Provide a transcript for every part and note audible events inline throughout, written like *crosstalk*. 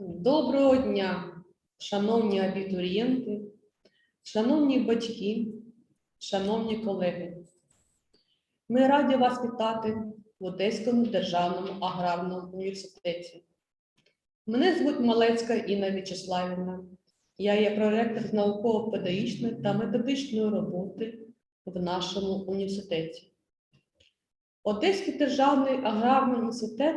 Доброго дня, шановні абітурієнти, шановні батьки, шановні колеги. Ми раді вас вітати в Одеському державному аграрному університеті. Мене звуть Малецька Інна В'ячеславівна. Я є проректор з науково-педагогічної та методичної роботи в нашому університеті. Одеський державний аграрний університет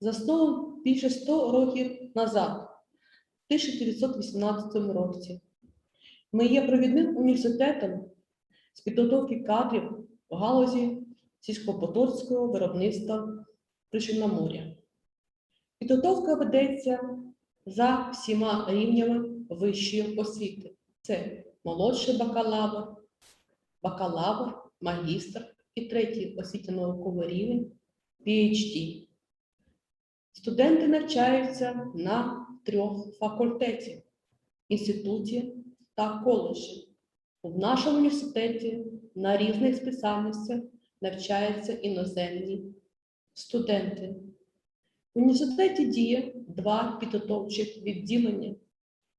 заснований більше 100 років назад, в 1918 році. Ми є провідним університетом з підготовки кадрів в галузі сільськогосподарського виробництва Причорномор'я. Підготовка ведеться за всіма рівнями вищої освіти. Це молодший бакалавр, бакалавр, магістр і третій освітньо-науковий рівень PhD. Студенти навчаються на трьох факультетах інституті та коледжі. В нашому університеті на різних спеціальностях навчаються іноземні студенти. В університеті діє два підготовчих відділення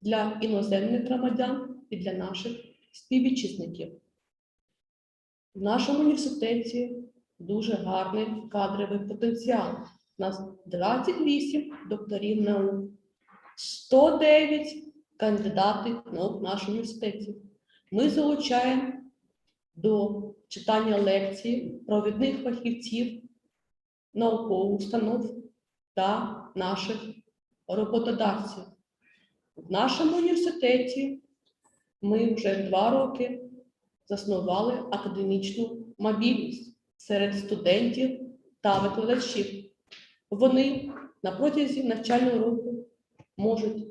для іноземних громадян і для наших співвітчизників. В нашому університеті дуже гарний кадровий потенціал. Нас 28 докторів наук, 109 кандидатів наук в нашому університеті. Ми залучаємо до читання лекцій провідних фахівців наукових установ та наших роботодавців. В нашому університеті ми вже два роки заснували академічну мобільність серед студентів та викладачів. Вони на протязі навчального року можуть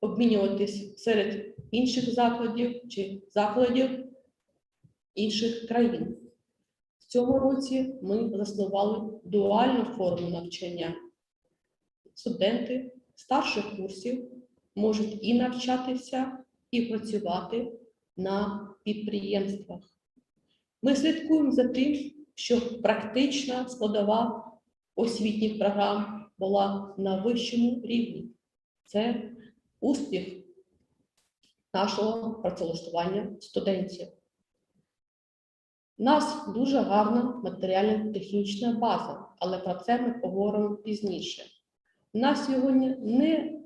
обмінюватись серед інших закладів чи закладів інших країн. В цьому році ми заснували дуальну форму навчання. Студенти старших курсів можуть і навчатися, і працювати на підприємствах. Ми слідкуємо за тим, щоб практична складова освітніх програм була на вищому рівні. Це успіх нашого працевлаштування студентів. У нас дуже гарна матеріально-технічна база, але про це ми поговоримо пізніше. У нас сьогодні не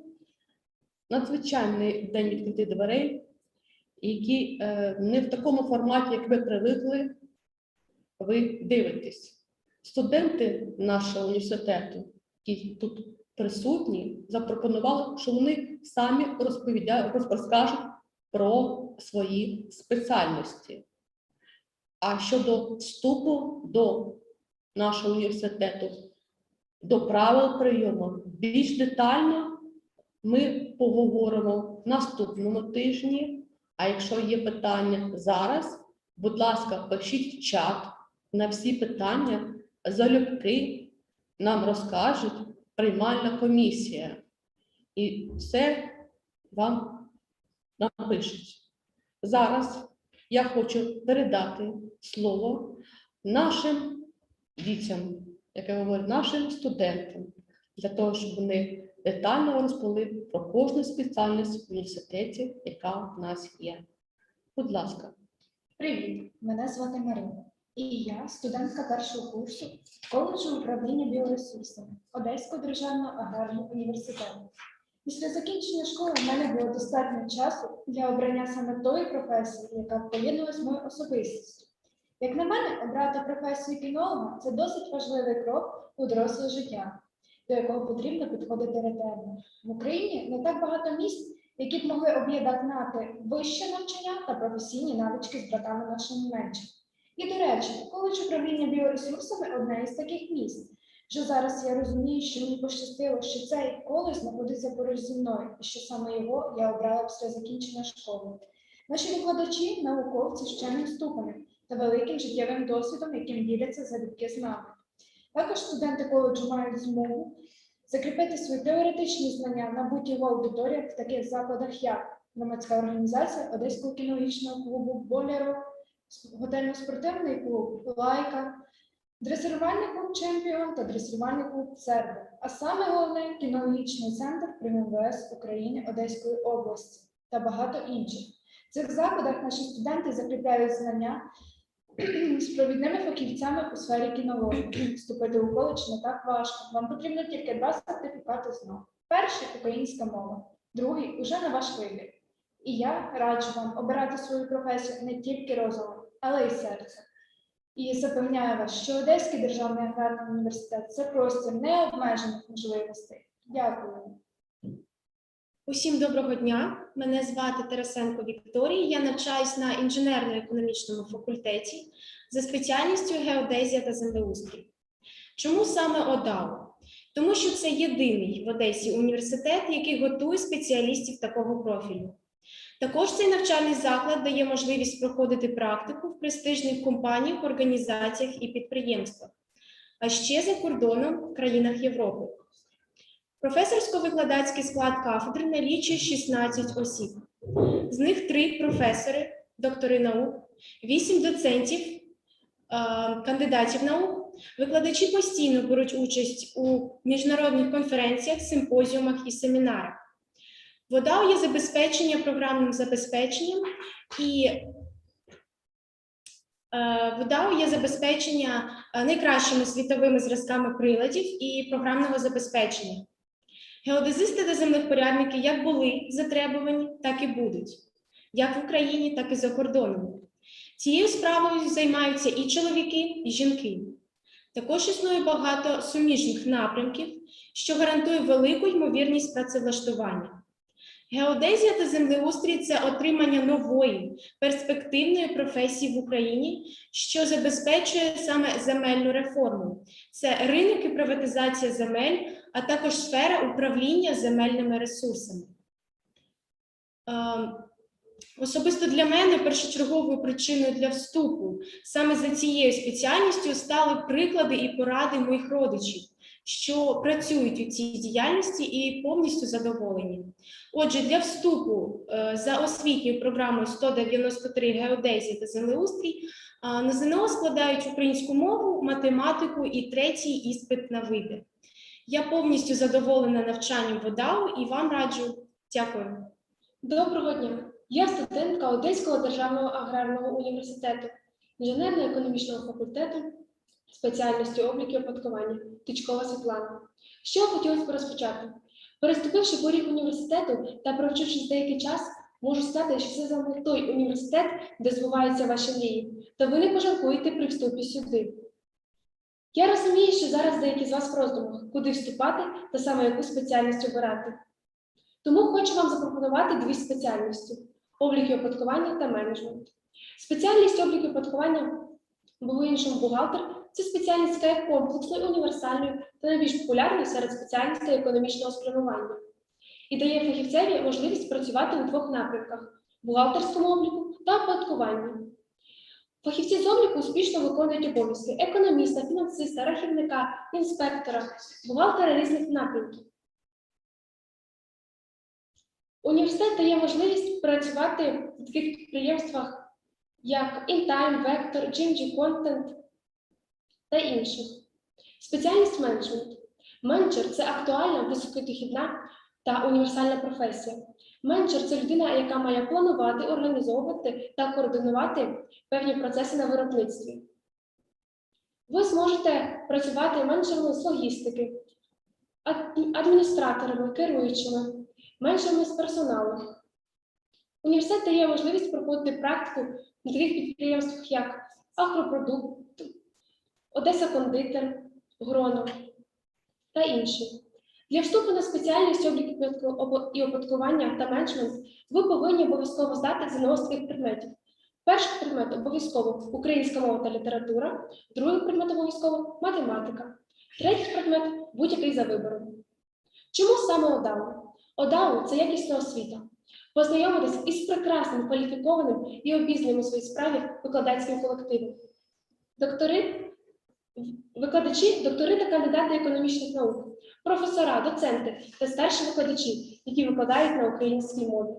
надзвичайний день відкритих дверей, який е, не в такому форматі, як ви привикли, ви дивитесь. Студенти нашого університету, які тут присутні, запропонували, що вони самі розкажуть про свої спеціальності. А щодо вступу до нашого університету, до правил прийому, більш детально ми поговоримо в наступному тижні. А якщо є питання зараз, будь ласка, пишіть в чат на всі питання, залюбки нам розкажуть приймальна комісія. І все вам напишуть. Зараз я хочу передати слово нашим дітям, як я говорю, нашим студентам, для того, щоб вони детально розповіли про кожну спеціальність в університеті, яка в нас є. Будь ласка. Привіт, мене звати Марина, і я студентка першого курсу коледжу управління біоресурсами Одеського державного аграрного університету. Після закінчення школи в мене було достатньо часу для обрання саме тої професії, яка поєднує з моєю особистістю. Як на мене, обрати професію кінолога це досить важливий крок у доросле життя, до якого потрібно підходити ретельно. В Україні не так багато місць, які б могли об'єднати вище навчання та професійні навички з братами нашими меншими. І, до речі, коледж управління біоресурсами одне із таких місць. Вже зараз я розумію, що мені пощастило, що цей коледж знаходиться поруч зі мною, і що саме його я обрала після закінчення школи. Наші викладачі, науковці з вченим ступенем та великим життєвим досвідом, яким діляться залюбки з нами. Також студенти коледжу мають змогу закріпити свої теоретичні знання, набуті в аудиторіях в таких закладах, як громадська організація Одеського кінологічного клубу Болеро, готельно-спортивний клуб Лайка, дресирувальний клуб Чемпіон та дресирувальний клуб Цербер, а саме головне кінологічний центр при МВС України Одеської області та багато інших. В цих закладах наші студенти закріпляють знання з провідними фахівцями у сфері кінології. Вступити у коледж не так важко. Вам потрібно тільки два сертифікати знов. Перший українська мова, другий уже на ваш вибір. І я раджу вам обирати свою професію не тільки розумом, але й серцем. І запевняю вас, що Одеський державний аграрний університет це простір необмежених можливостей. Дякую. Усім доброго дня. Мене звати Тарасенко Вікторія. Я навчаюсь на інженерно-економічному факультеті за спеціальністю геодезія та землеустрій. Чому саме ОДАУ? Тому що це єдиний в Одесі університет, який готує спеціалістів такого профілю. Також цей навчальний заклад дає можливість проходити практику в престижних компаніях, організаціях і підприємствах, а ще за кордоном в країнах Європи. Професорсько-викладацький склад кафедри налічує 16 осіб. З них три професори, доктори наук, вісім доцентів, кандидатів наук. Викладачі постійно беруть участь у міжнародних конференціях, симпозіумах і семінарах. В ОДАУ є забезпечення програмним забезпеченням і е, в ОДАУ є забезпечення е, найкращими світовими зразками приладів і програмного забезпечення. Геодезисти та землевпорядники як були затребувані, так і будуть, як в Україні, так і за кордоном. Цією справою займаються і чоловіки, і жінки. Також існує багато суміжних напрямків, що гарантує велику ймовірність працевлаштування. Геодезія та землеустрій це отримання нової перспективної професії в Україні, що забезпечує саме земельну реформу. Це ринок і приватизація земель, а також сфера управління земельними ресурсами. Е, Особисто для мене першочерговою причиною для вступу саме за цією спеціальністю стали приклади і поради моїх родичів, що працюють у цій діяльності і повністю задоволені. Отже, для вступу е, за освітньою програмою 193 геодезія та землеустрій на ЗНО складають українську мову, математику і третій іспит на вибір. Я повністю задоволена навчанням в ОДАУ і вам раджу. Дякую. Доброго дня! Я студентка Одеського державного аграрного університету, інженерно-економічного факультету спеціальності обліку і оподаткування Тичкова Світлана. Що хотілося б розпочати? Переступивши поріг університету та провчившись деякий час, можу сказати, що це саме той університет, де збуваються ваші мрії, та ви не пожалкуєте при вступі сюди. Я розумію, що зараз деякі з вас в роздумах, куди вступати та саме яку спеціальність обирати. Тому хочу вам запропонувати дві спеціальності: облік і оподаткування та менеджмент. Спеціальність облік і оподаткування, або іншому бухгалтер це спеціальність, яка є комплексною, універсальною та найбільш популярною серед спеціальностей економічного спрямування і дає фахівцеві можливість працювати у двох напрямках бухгалтерському обліку та оподаткуванні. Фахівці з обліку успішно виконують обов'язки економіста, фінансиста, рахівника, інспектора, бухгалтера різних напрямків. Університет дає можливість працювати в таких підприємствах, як InTime, Vector, GMG Content та інших. Спеціальність менеджмент. Менеджер це актуальна, високодохідна та універсальна професія. Менеджер це людина, яка має планувати, організовувати та координувати певні процеси на виробництві. Ви зможете працювати менеджерами з логістики, адміністраторами, керуючими, меншими з персоналу. Університет дає можливість проходити практику на таких підприємствах, як Агропродукт, Одеса Кондитер, Гроно та інші. Для вступу на спеціальність обліку і оподаткування та менеджмент ви повинні обов'язково здати ЗНО з таких предметів. Перший предмет обов'язково українська мова та література, другий предмет обов'язково математика, третій предмет будь-який за вибором. Чому саме ОДАУ? ОДАУ це якісна освіта. Познайомитись із прекрасним, кваліфікованим і обізнаним у своїй справі викладацьким колективом. Доктори, викладачі, доктори та кандидати економічних наук, професора, доценти та старші викладачі, які викладають на українській мові.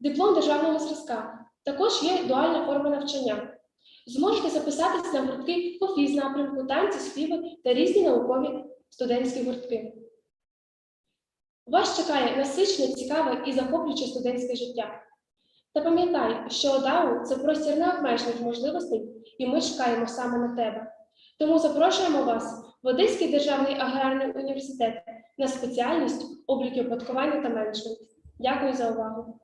Диплом державного зразка. Також є дуальна форма навчання. Зможете записатись на гуртки по фізнапрямку, танці, співи та різні наукові студентські гуртки. Вас чекає насичне, цікаве і захоплююче студентське життя. Та пам'ятай, що ОДАУ – це простір необмежених можливостей, і ми чекаємо саме на тебе. Тому запрошуємо вас в Одеський державний аграрний університет на спеціальність облік і оподаткування та менеджмент. Дякую за увагу.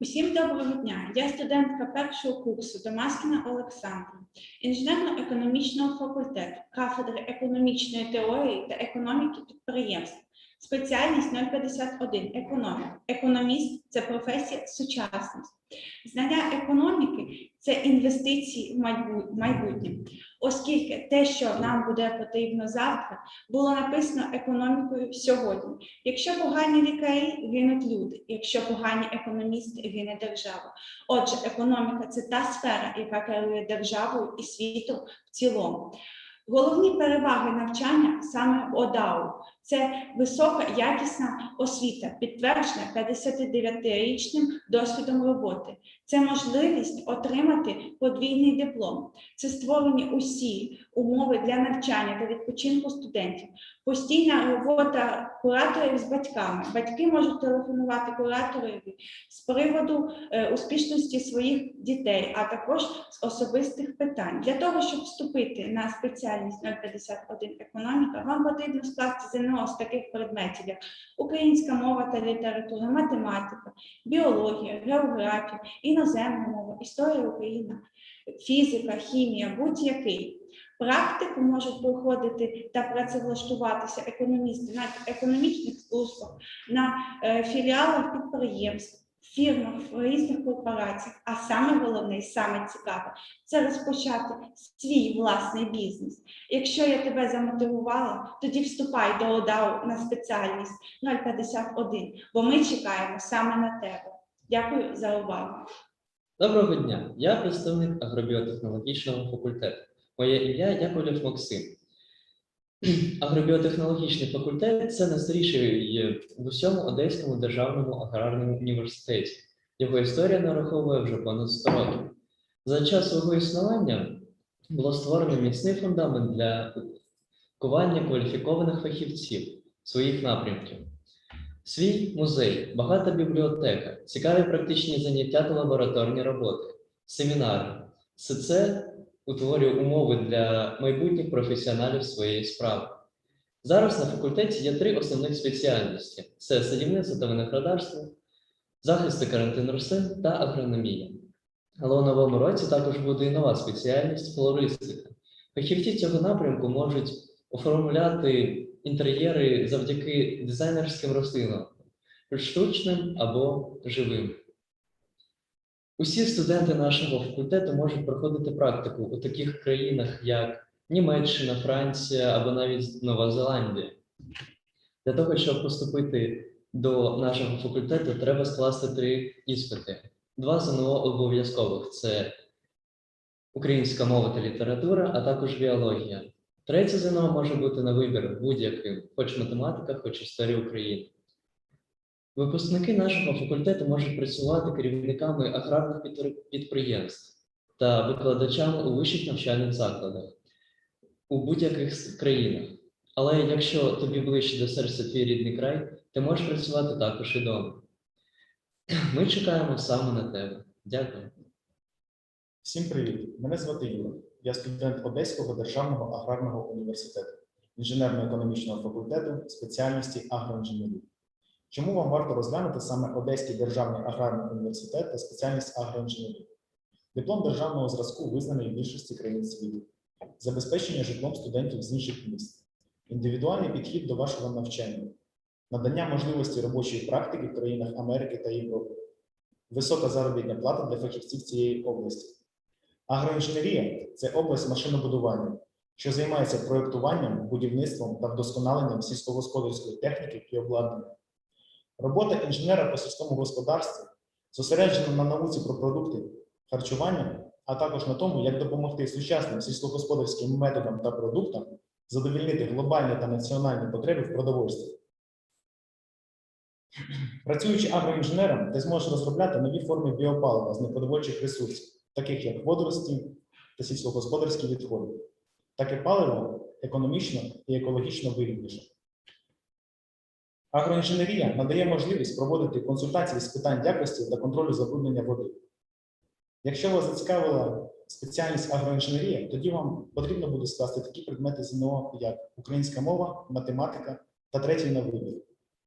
Усім доброго дня. Я студентка першого курсу Домаскіна Олександра, інженерно-економічного факультету, кафедри економічної теорії та економіки підприємств. Спеціальність 051 економіка. Економіст це професія сучасності. Знання економіки це інвестиції в майбутнє, оскільки те, що нам буде потрібно завтра, було написано економікою сьогодні. Якщо погані лікарі, гинуть люди. Якщо погані економісти, гине держава. Отже, економіка це та сфера, яка керує державою і світом в цілому. Головні переваги навчання саме ОДАУ це висока якісна освіта, підтверджена 59-річним досвідом роботи. Це можливість отримати подвійний диплом. Це створені усі умови для навчання та відпочинку студентів. Постійна робота кураторів з батьками. Батьки можуть телефонувати кураторові з приводу е, успішності своїх дітей, а також з особистих питань. Для того, щоб вступити на спеціальність 051 економіка, вам потрібно скласти ЗНО з таких предметів, як українська мова та література, математика, біологія, географія, іноземна мова, історія України, фізика, хімія, будь-який. Практику можуть проходити та працевлаштуватися економісти на економічних службах, на е, філіалах підприємств, фірмах, в різних корпораціях. А саме головне і саме цікаве це розпочати свій власний бізнес. Якщо я тебе замотивувала, тоді вступай до ОДАУ на спеціальність 051, бо ми чекаємо саме на тебе. Дякую за увагу. Доброго дня! Я представник агробіотехнологічного факультету. Моє ім'я Яковлєв Максим. Агробіотехнологічний факультет це найстаріший в усьому Одеському державному аграрному університеті. Його історія нараховує вже понад 100 років. За час свого існування було створено міцний фундамент для кування кваліфікованих фахівців своїх напрямків. Свій музей, багата бібліотека, цікаві практичні заняття та лабораторні роботи, семінари. Все це утворює умови для майбутніх професіоналів своєї справи. Зараз на факультеті є три основних спеціальності: це садівництво та виноградарство, захист та карантин рослин та агрономія. Але у новому році також буде і нова спеціальність флористика. Фахівці цього напрямку можуть оформляти інтер'єри завдяки дизайнерським рослинам, штучним або живим. Усі студенти нашого факультету можуть проходити практику у таких країнах, як Німеччина, Франція або навіть Нова Зеландія. Для того, щоб поступити до нашого факультету, треба скласти три іспити. Два ЗНО обов'язкових це українська мова та література, а також біологія. Третє ЗНО може бути на вибір будь-яким, хоч математика, хоч історія України. Випускники нашого факультету можуть працювати керівниками аграрних підприємств та викладачами у вищих навчальних закладах у будь-яких країнах. Але якщо тобі ближче до серця твій рідний край, ти можеш працювати також і вдома. *clears throat* Ми чекаємо саме на тебе. Дякую. Всім привіт! Мене звати Юра. Я студент Одеського державного аграрного університету, інженерно-економічного факультету спеціальності агроінженерії. Чому вам варто розглянути саме Одеський державний аграрний університет та спеціальність агроінженерії? Диплом державного зразку визнаний в більшості країн світу, забезпечення житлом студентів з інших міст, індивідуальний підхід до вашого навчання, надання можливості робочої практики в країнах Америки та Європи, висока заробітна плата для фахівців цієї області. Агроінженерія це область машинобудування, що займається проєктуванням, будівництвом та вдосконаленням сільськогосподарської техніки і обладнання. Робота інженера по сільському господарстві зосереджена на науці про продукти, харчування, а також на тому, як допомогти сучасним сільськогосподарським методам та продуктам задовільнити глобальні та національні потреби в продовольстві. Працюючи агроінженером, ти зможеш розробляти нові форми біопалива з непродовольчих ресурсів, таких як водорості, та сільськогосподарські відходи. Таке паливо економічно і екологічно вигідніше. Агроінженерія надає можливість проводити консультації з питань якості та контролю забруднення води. Якщо вас зацікавила спеціальність агроінженерія, тоді вам потрібно буде скласти такі предмети ЗНО, як українська мова, математика та третій на вибір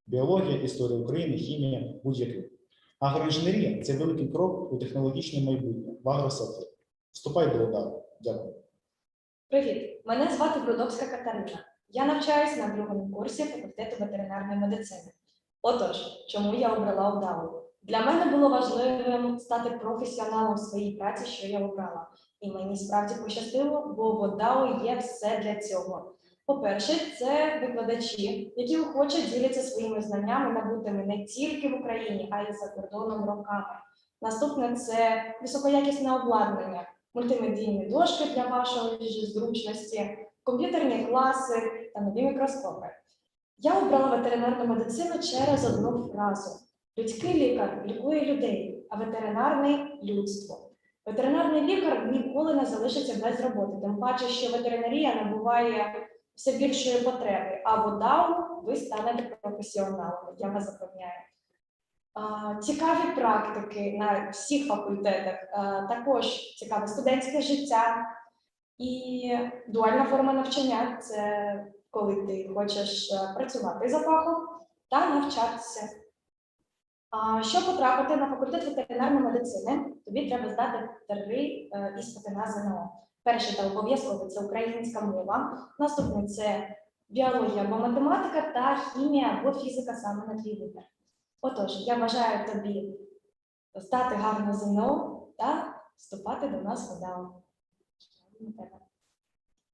біологія, історія України, хімія, будь-який. Агроінженерія це великий крок у технологічне майбутнє в агросекторі. Вступай до удару. Дякую. Привіт, мене звати Брудовська Катерина. Я навчаюся на другому курсі факультету ветеринарної медицини. Отож, чому я обрала ОДАУ? Для мене було важливим стати професіоналом в своїй праці, що я обрала. І мені справді пощастило, бо в ОДАУ є все для цього. По-перше, це викладачі, які охоче діляться своїми знаннями, набутими не тільки в Україні, а й за кордоном роками. Наступне це високоякісне обладнання, мультимедійні дошки для вашої зручності, комп'ютерні класи та нові мікроскопи. Я обрала ветеринарну медицину через одну фразу: людський лікар лікує людей, а ветеринарний людство. Ветеринарний лікар ніколи не залишиться без роботи, тим паче, що ветеринарія набуває все більшої потреби, а в ОДАУ ви станете професіоналами, я вас запевняю. Цікаві практики на всіх факультетах, також цікаве студентське життя і дуальна форма навчання це коли ти хочеш е, працювати за фахом та навчатися. Щоб потрапити на факультет ветеринарної медицини, тобі треба здати три е, іспити на ЗНО. Перший та обов'язково це українська мова, наступний це біологія або математика та хімія або фізика саме на твій вибір. Отож, я бажаю тобі здати гарне ЗНО та вступати до нас в ОДАО.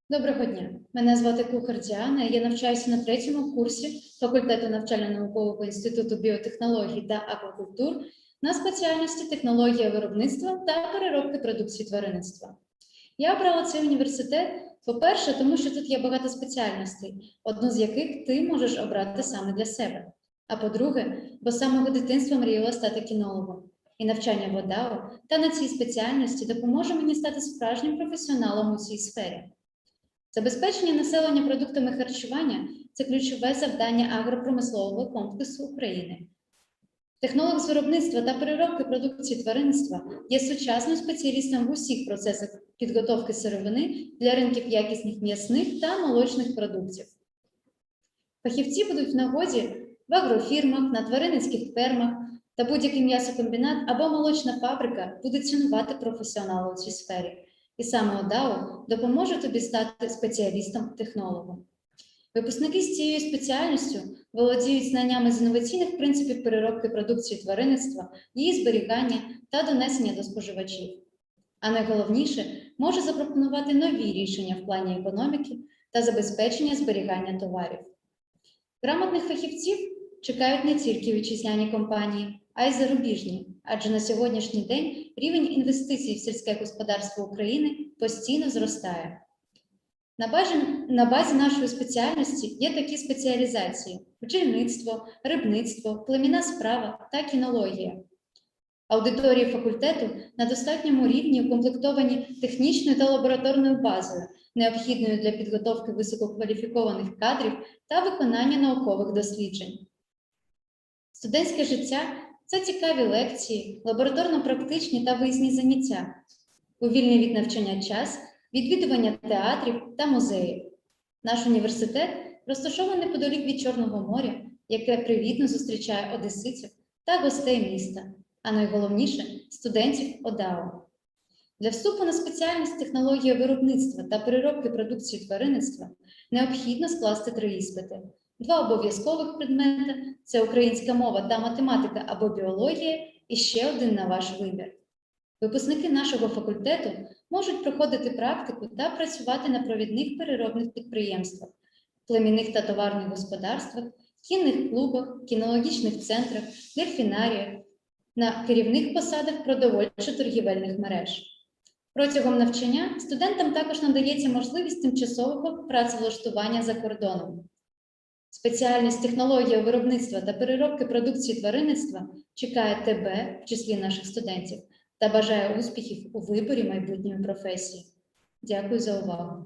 Доброго дня. Мене звати Кухар Діана. Я навчаюся на третьому курсі факультету навчально-наукового інституту біотехнологій та аквакультур на спеціальності технологія виробництва та переробки продукції тваринництва. Я обрала цей університет, по-перше, тому що тут є багато спеціальностей, одну з яких ти можеш обрати саме для себе. А по-друге, бо з самого дитинства мріяла стати кінологом. І навчання в ОДАО та на цій спеціальності допоможе мені стати справжнім професіоналом у цій сфері. Забезпечення населення продуктами харчування це ключове завдання агропромислового комплексу України. Технолог з виробництва та переробки продукції тваринництва є сучасним спеціалістом в усіх процесах підготовки сировини для ринків якісних м'ясних та молочних продуктів. Фахівці будуть в нагоді в агрофірмах, на тваринницьких фермах та будь-який м'ясокомбінат або молочна фабрика буде цінувати професіонала у цій сфері. І саме ОДАО допоможе тобі стати спеціалістом-технологом. Випускники з цією спеціальністю володіють знаннями з інноваційних принципів переробки продукції тваринництва, її зберігання та донесення до споживачів. А найголовніше може запропонувати нові рішення в плані економіки та забезпечення зберігання товарів. Грамотних фахівців чекають не тільки вітчизняні компанії, а й зарубіжні, адже на сьогоднішній день рівень інвестицій в сільське господарство України постійно зростає. На базі, на базі нашої спеціальності є такі спеціалізації: бджільництво, рибництво, племінна справа та кінологія. Аудиторії факультету на достатньому рівні укомплектовані технічною та лабораторною базою, необхідною для підготовки висококваліфікованих кадрів та виконання наукових досліджень. Студентське життя це цікаві лекції, лабораторно-практичні та виїзні заняття, у вільний від навчання час, відвідування театрів та музеїв. Наш університет розташований неподалік від Чорного моря, яке привітно зустрічає одеситів та гостей міста, а найголовніше студентів ОДАО. Для вступу на спеціальність технологія виробництва та переробки продукції тваринництва необхідно скласти три іспити. Два обов'язкових предмети це українська мова та математика або біологія, і ще один на ваш вибір. Випускники нашого факультету можуть проходити практику та працювати на провідних переробних підприємствах, племінних та товарних господарствах, кінних клубах, кінологічних центрах, дельфінаріях, на керівних посадах продовольчо-торгівельних мереж. Протягом навчання студентам також надається можливість тимчасового працевлаштування за кордоном. Спеціальність технологія виробництва та переробки продукції тваринництва чекає тебе, в числі наших студентів, та бажає успіхів у виборі майбутньої професії. Дякую за увагу.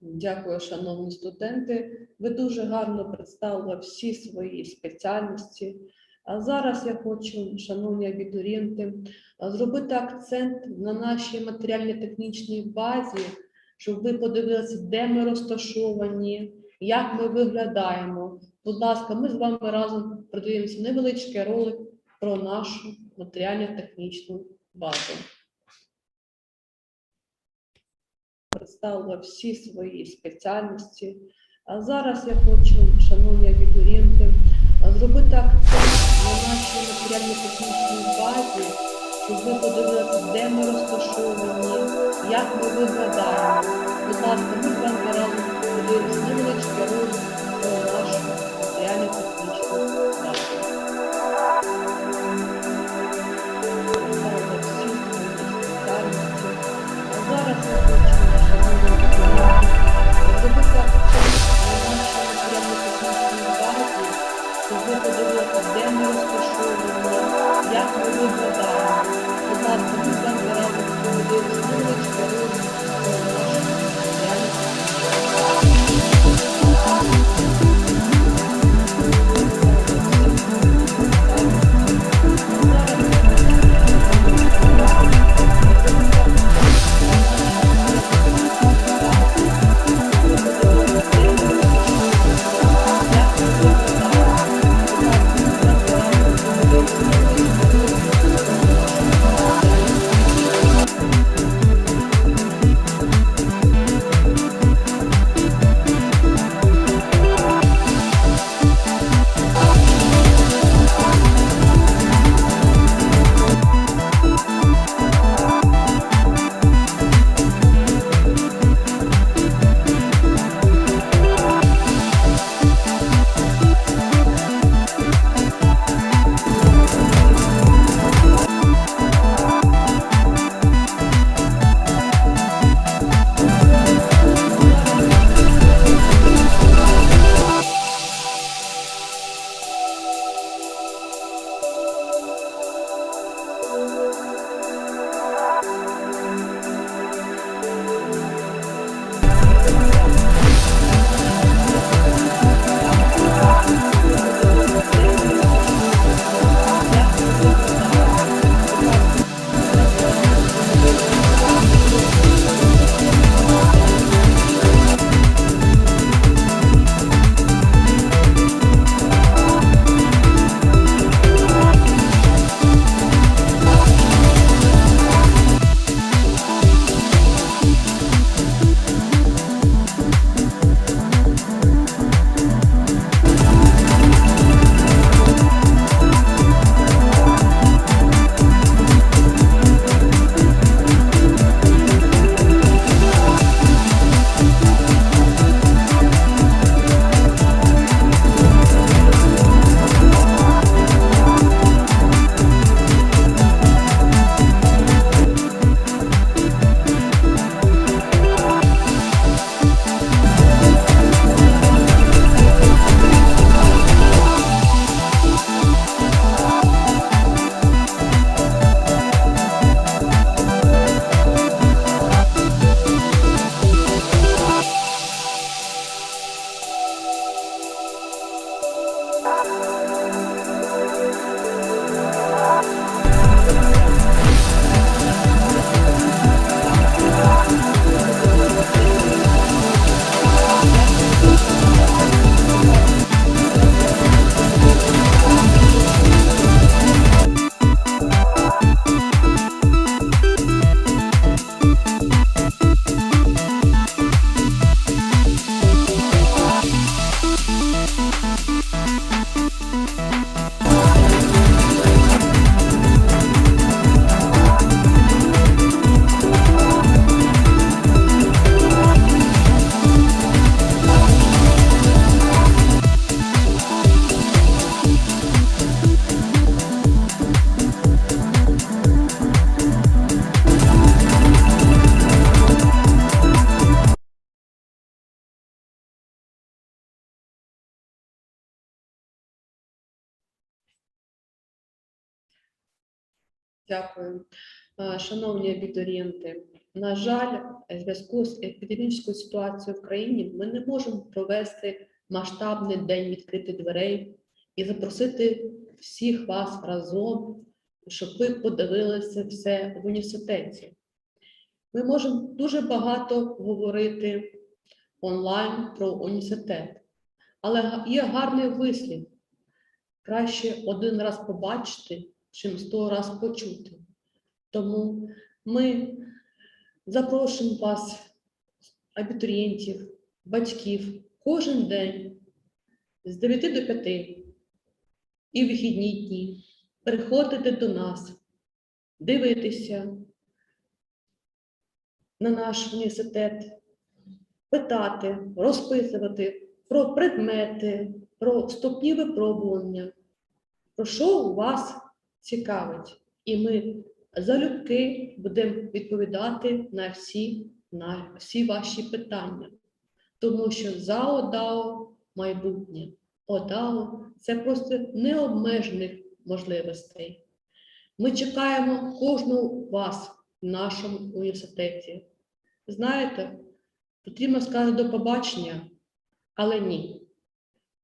Дякую, шановні студенти. Ви дуже гарно представили всі свої спеціальності. А зараз я хочу, шановні абітурієнти, зробити акцент на нашій матеріально-технічній базі, щоб ви подивилися, де ми розташовані, як ми виглядаємо. Будь ласка, ми з вами разом продивимося невеличкий ролик про нашу матеріально-технічну базу. представила всі свої спеціальності. А зараз я хочу, шановні абітурієнти, зробити акцент на нашій матеріально-технічній базі, щоб ви подивилися, де ми розташовані, як ми виглядаємо. Будь ласка, ми з вами разом подивимося невеличкий ролик нашу матеріально-технічну спеціальності. А зараз я хочу, шановні абітурієнти, зробити акцент матеріально-технічній базі, щоб ви подивилися, де ми розташовані, як ми виглядаємо. Будь ласка, ми з вами разом подивимося невеличкий ролик про Дякую. Шановні абітурієнти, на жаль, в зв'язку з епідемічною ситуацією в країні ми не можемо провести масштабний день відкритих дверей і запросити всіх вас разом, щоб ви подивилися все в університеті. Ми можемо дуже багато говорити онлайн про університет, але є гарний вислів. Краще один раз побачити, чим сто раз почути. Тому ми запрошуємо вас, абітурієнтів, батьків, кожен день з 9 до 5 і в вихідні дні приходити до нас, дивитися на наш університет, питати, розписувати про предмети, про вступні випробування, про що у вас цікавить. І ми залюбки будемо відповідати на всі, на всі ваші питання. Тому що за ОДАО майбутнє. ОДАО це просто необмежених можливостей. Ми чекаємо кожного вас в нашому університеті. Знаєте, потрібно сказати до побачення, але ні.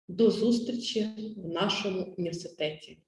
До зустрічі в нашому університеті.